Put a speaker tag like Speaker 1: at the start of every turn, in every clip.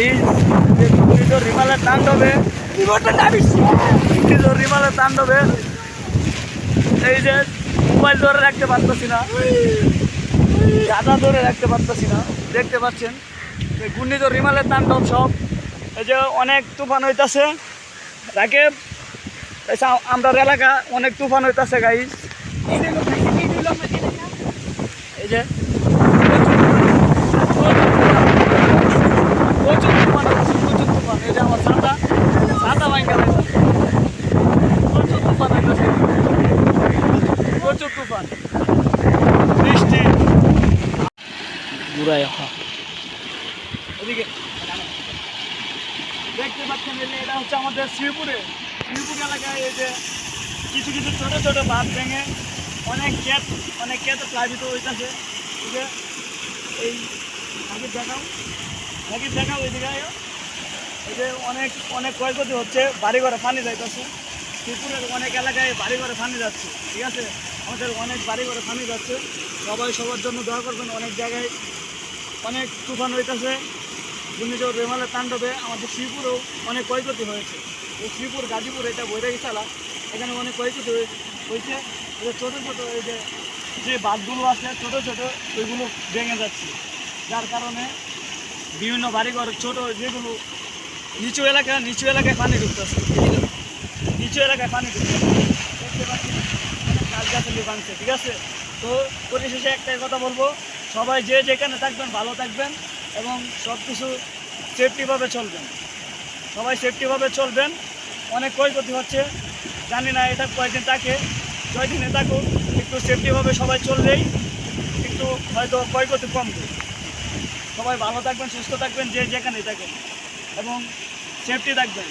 Speaker 1: এই যে রিমালের এই যে মোবাইল ধরে রাখতে না। ধরে রাখতে না। দেখতে রিমালের সব। এই যে অনেক তুফান হইতাছে। রাকেব আমরা এলাকা অনেক তুফান হইতাছে গাইস এই যে প্রচুর তুফান হইতাছে প্রচুর তুফান এই যে আমার ছাতা ছাতা ভাঙ্গা হইতাছে প্রচুর তুফান হইতাছে প্রচুর তুফান বৃষ্টি ঘুরাই এদিকে। দেখতে পাচ্ছেন এটা হচ্ছে আমাদের শ্রীপুরে। শ্রীপুর এলাকায় এই যে কিছু কিছু ছোট ছোট বাঁধ ভেঙে অনেক ক্ষেত অনেক ক্ষেত প্লাবিত হইতেছে। এই যে এই আগে দেখাও আগে দেখাও আয়ো। এই যে অনেক অনেক ক্ষয়ক্ষতি হচ্ছে বাড়ি ঘরে পানি যাইতেছে। শ্রীপুরের অনেক এলাকায় বাড়ি ঘরে পানি যাচ্ছে, ঠিক আছে? আমাদের অনেক বাড়ি ঘরে পানি যাচ্ছে। সবাই সবার জন্য দোয়া করবেন, অনেক জায়গায় অনেক তুফান হইতেছে। ঘূর্ণিঝড় রেমালের তাণ্ডবে আমাদের শ্রীপুরেও অনেক ক্ষয়ক্ষতি হয়েছে। এই শ্রীপুর, গাজীপুর এটা বৈরাগী চালা এখানে অনেক ক্ষয়ক্ষতি হয়েছে। ছোটো ছোটো এই যে যে বাঁধগুলো আছে, ছোটো ছোটো, ওইগুলো ভেঙে যাচ্ছে। যার কারণে বিভিন্ন বাড়িঘর, ছোট যেগুলো নিচু এলাকা, নিচু এলাকায় পানি ঢুকতেছে। নিচু এলাকায় পানি ঢুকতেছে। দেখতে পাচ্ছি গাছগাছালি বানছে ঠিক আছে? তো পরিশেষে একটাই কথা বলব। সবাই যে যেখানে থাকবেন, ভালো থাকবেন এবং সব কিছু সেফটিভাবে চলবেন। সবাই সেফটিভাবে চলবেন। অনেক ক্ষয়ক্ষতি হচ্ছে। জানি না এটা কয়েকদিন থাকে কয়েকদিনে থাকুক, একটু সেফটিভাবে সবাই চললেই একটু হয়তো ক্ষয়ক্ষতি কমবে। সবাই ভালো থাকবেন, সুস্থ থাকবেন, যে যেখানে থাকেন এবং সেফটি থাকবেন।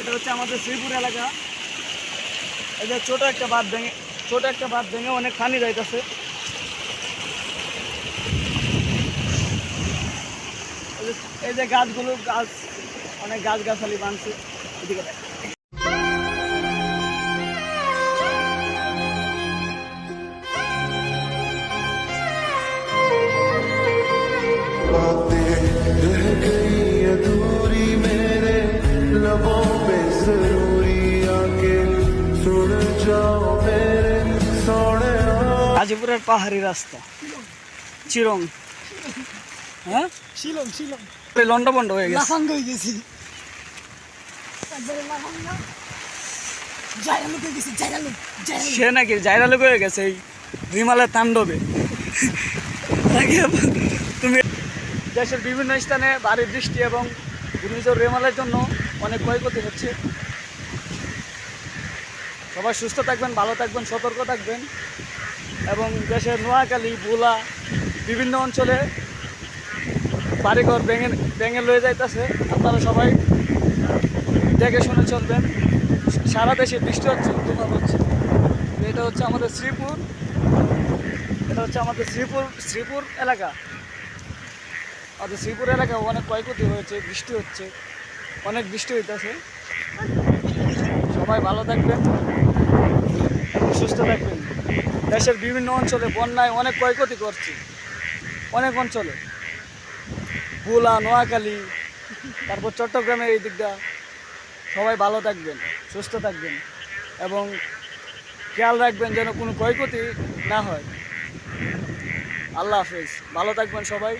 Speaker 1: এটা হচ্ছে আমাদের শ্রীপুর এলাকা। যে ছোটো একটা বাঁধ ভেঙে ছোটো একটা বাঁধ ভেঙে অনেক পানি যাইতেছে। এই যে গাছগুলো গাছ অনেক গাছ গাছালি বানছে। এদিকে দেখ। গাজীপুরের পাহাড়ি রাস্তা। চিরং। হ্যাঁ?
Speaker 2: শিলং শিলং।
Speaker 1: লন্ড বন্ড হয়ে গেছে।
Speaker 2: লাফাঙ্গ হয়ে গেছি।
Speaker 1: সে নাকি জায়রালুক হয়ে গেছে এই বিমালের তাণ্ডবে। তুমি দেশের বিভিন্ন স্থানে ভারী বৃষ্টি এবং ঘূর্ণিঝড় রেমালের জন্য অনেক ক্ষয়ক্ষতি হচ্ছে। সবাই সুস্থ থাকবেন ভালো থাকবেন সতর্ক থাকবেন। এবং দেশের নোয়াখালী বোলা বিভিন্ন অঞ্চলে বাড়িঘর ভেঙে ভেঙে লয়ে যাইতেছে। আপনারা সবাই দেখে শুনে চলবেন। সারা দেশে বৃষ্টি হচ্ছে তুফান হচ্ছে। এটা হচ্ছে আমাদের শ্রীপুর। এটা হচ্ছে আমাদের শ্রীপুর শ্রীপুর এলাকা। আমাদের শ্রীপুর এলাকা অনেক ক্ষয়ক্ষতি হয়েছে, বৃষ্টি হচ্ছে, অনেক বৃষ্টি হইতেছে। সবাই ভালো থাকবেন, সুস্থ থাকবেন। দেশের বিভিন্ন অঞ্চলে বন্যায় অনেক ক্ষয়ক্ষতি করছে, অনেক অঞ্চলে। ভোলা নোয়াখালী, তারপর চট্টগ্রামের এই দিকটা। সবাই ভালো থাকবেন, সুস্থ থাকবেন এবং খেয়াল রাখবেন যেন কোনো ক্ষয়ক্ষতি না হয়। আল্লাহ হাফেজ। ভালো থাকবেন সবাই।